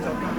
짠!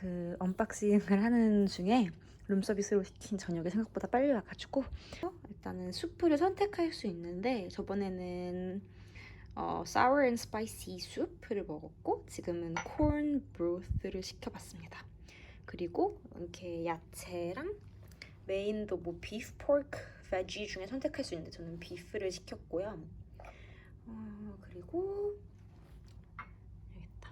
그 언박싱을 하는 중에 룸서비스로 시킨 저녁이 생각보다 빨리 와가지고 어, 일단은 수프를 선택할 수 있는데 저번에는 어, sour and spicy 수프를 먹었고 지금은 corn broth를 시켜봤습니다. 그리고 이렇게 야채랑 메인도 뭐 beef, pork, veggie 중에 선택할 수 있는데 저는 비프를 시켰고요. 어, 그리고 여기 있다.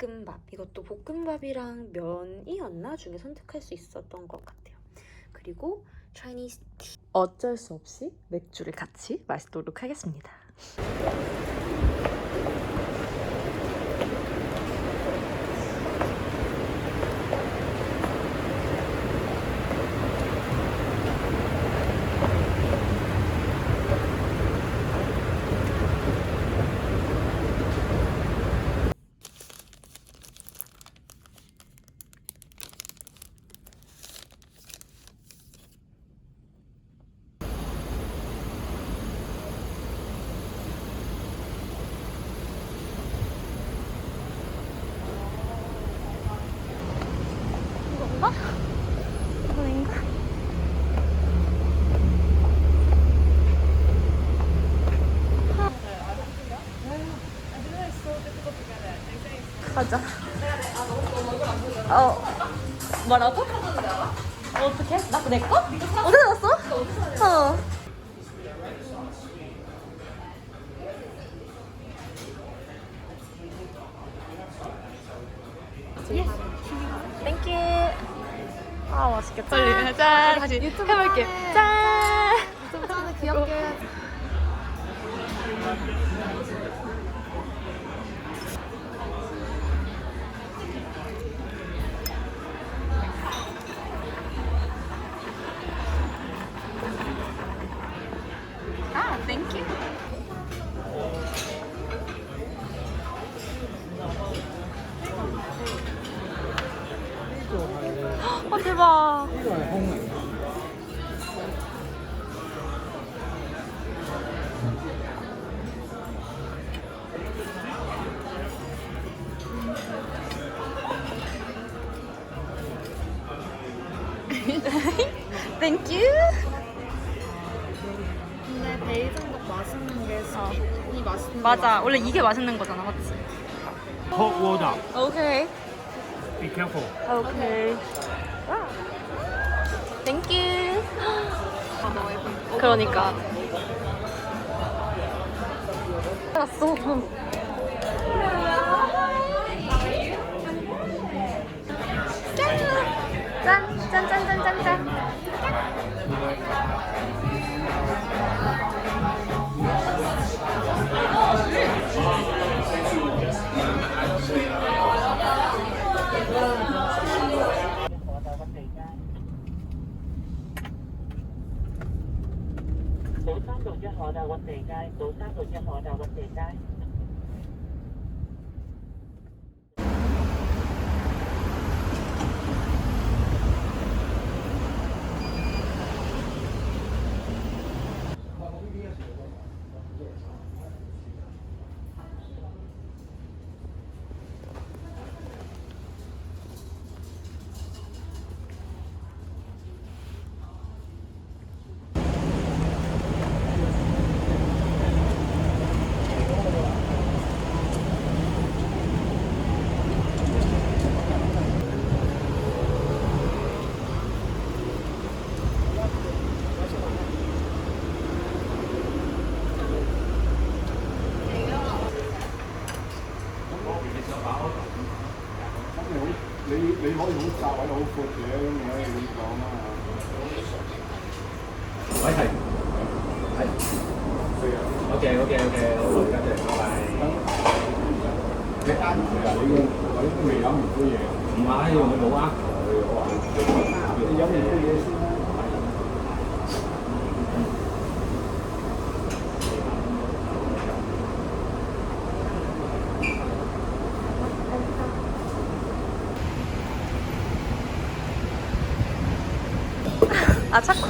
볶음밥 이것도 볶음밥이랑 면이었나 중에 선택할 수 있었던 것 같아요. 그리고 Chinese tea 어쩔 수 없이 맥주를 같이 마시도록 하겠습니다. 가자. 어, 뭐라고? 어떻게? 나 내 거? 어디서 났어? 어. 땡큐. 아 맛있겠다. 빨리 짠. 다시 해볼게. 짠. 유튜브 귀엽게 해야지. 아, 땡큐. 어 대박. 땡큐. 맛있는 게 맞아. 원래 이게 맛있는 거잖아, 맞지? Hot water. 오케이. Be careful. 오케이. 땡큐. 그러니까. 알았어. 짠! 짠, 짠, 짠, 짠, 짠. tổ 三 đội cho họ đào quạch tiền gai tổ 三 đội cho họ đào quạch tiền gai 你你可以好窄位好闊嘅，咁樣你講啊。喂係係。OK OK OK，好，多謝，拜拜。你啱佢啊！你你都未飲完杯嘢，唔係，我冇呃佢，我話你飲完杯嘢先 아 차코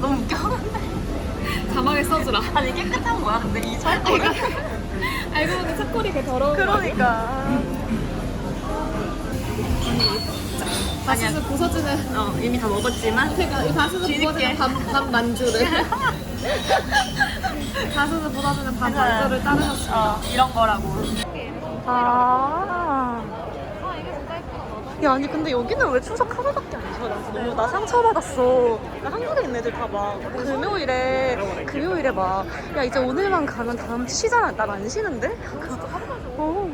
너무 웃겨 자막에 써주라. 아니 깨끗한 거야 근데 이 차코 알고 보니 차콜이 그 더러운 거. 그러니까 바스스 부서지는. 어 이미 다 먹었지만 제가 이 바스스 부서지는 밥, 밥 만주를. 바스스 부서지는 밥 만주를 따르셨습니다. 어 이런 거라고 아 야, 아니, 근데 여기는 왜 추석 하루밖에 안 쉬어? 나 너무, 나 상처받았어. 나 한국에 있는 애들 다 막, 금요일에, 금요일에 막, 야, 이제 오늘만 가면 다음 주 쉬잖아. 난 안 쉬는데? 어.